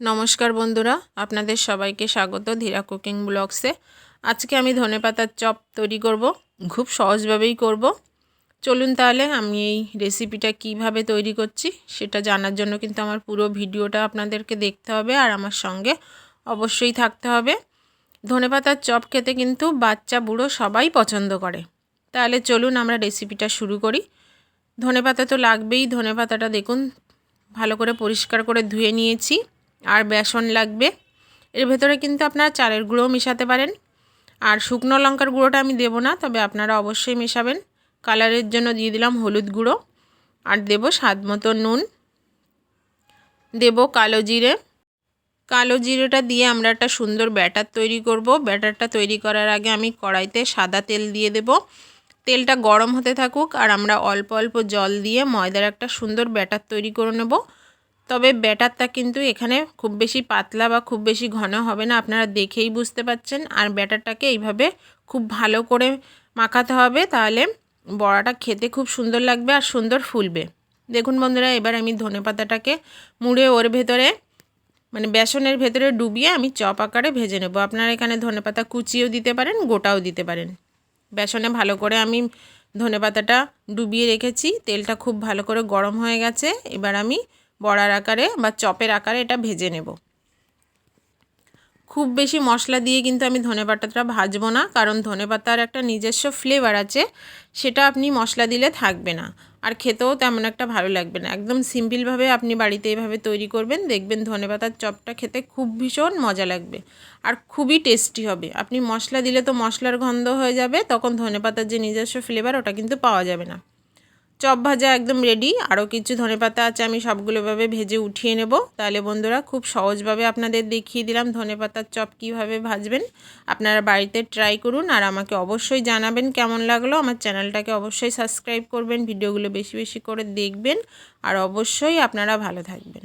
নমস্কার বন্ধুরা, আপনাদের সবাইকে স্বাগত ধীরা কুকিং ব্লগসে। আজকে আমি ধনেপাতার চপ তৈরি করব, খুব সহজভাবেই করব। চলুন তাহলে আমি এই রেসিপিটা কীভাবে তৈরি করছি সেটা জানার জন্য কিন্তু আমার পুরো ভিডিওটা আপনাদেরকে দেখতে হবে আর আমার সঙ্গে অবশ্যই থাকতে হবে। ধনেপাতার চপ খেতে কিন্তু বাচ্চা বুড়ো সবাই পছন্দ করে। তাহলে চলুন আমরা রেসিপিটা শুরু করি। ধনেপাতা তো লাগবেই ধনেপাতাটা দেখুন, ভালো করে পরিষ্কার করে ধুয়ে নিয়েছি। আর বেসন লাগবে। এর ভেতরে কিন্তু আপনারা চালের গুঁড়োও মেশাতে পারেন। আর শুকনো লঙ্কার গুঁড়োটা আমি দেবো না, তবে আপনারা অবশ্যই মেশাবেন। কালারের জন্য দিয়ে দিলাম হলুদ গুঁড়ো। আর দেব স্বাদ মতো নুন। দেব কালো জিরে। কালো জিরেটা দিয়ে আমরা একটা সুন্দর ব্যাটার তৈরি করব। ব্যাটারটা তৈরি করার আগে আমি কড়াইতে সাদা তেল দিয়ে দেব। তেলটা গরম হতে থাকুক আর আমরা অল্প অল্প জল দিয়ে ময়দার একটা সুন্দর ব্যাটার তৈরি করে নেব। তবে ব্যাটারটা কিন্তু এখানে খুব বেশি পাতলা বা খুব বেশি ঘন হবে না, আপনারা দেখেই বুঝতে পাচ্ছেন আর ব্যাটারটাকে এইভাবে খুব ভালো করে মাখাতে হবে, তাহলে বড়াটা খেতে খুব সুন্দর লাগবে আর সুন্দর ফুলবে। দেখুন বন্ধুরা, এবার আমি ধনে পাতাটাকে মুড়ে ওর ভেতরে মানে বেসনের ভেতরে ডুবিয়ে আমি চপ আকারে ভেজে নেব। আপনারা এখানে ধনে পাতা কুচিও দিতে পারেন, গোটাও দিতে পারেন। বেসনে ভালো করে আমি ধনে পাতাটা ডুবিয়ে রেখেছি, তেলটা খুব ভালো করে গরম হয়ে গেছে। এবার আমি বড়ার আকারে বা চপের আকারে এটা ভেজে নেব। খুব বেশি মশলা দিয়ে কিন্তু আমি ধনে পাতাটা ভাজবো না, কারণ ধনে পাতার একটা নিজস্ব ফ্লেভার আছে, সেটা আপনি মশলা দিলে থাকবে না। আর খেতেও তেমন একটা ভালো লাগবে না। একদম সিম্পলভাবে আপনি বাড়িতে এভাবে তৈরি করবেন, দেখবেন ধনে পাতার চপটা খেতে খুব ভীষণ মজা লাগবে আর খুবই টেস্টি হবে। আপনি মশলা দিলে তো মশলার গন্ধ হয়ে যাবে, তখন ধনে পাতার যে নিজস্ব ফ্লেভার ওটা কিন্তু পাওয়া যাবে না। চপ ভাজা একদম রেডি আরও কিছু ধনে পাতা আছে, আমি সবগুলোভাবে ভেজে উঠিয়ে নেব। তাহলে বন্ধুরা, খুব সহজভাবে আপনাদের দেখিয়ে দিলাম ধনে পাতার চপ কীভাবে ভাজবেন। আপনারা বাড়িতে ট্রাই করুন আর আমাকে অবশ্যই জানাবেন কেমন লাগল। আমার চ্যানেলটাকে অবশ্যই সাবস্ক্রাইব করবেন, ভিডিওগুলো বেশি বেশি করে দেখবেন। আর অবশ্যই আপনারা ভালো থাকবেন।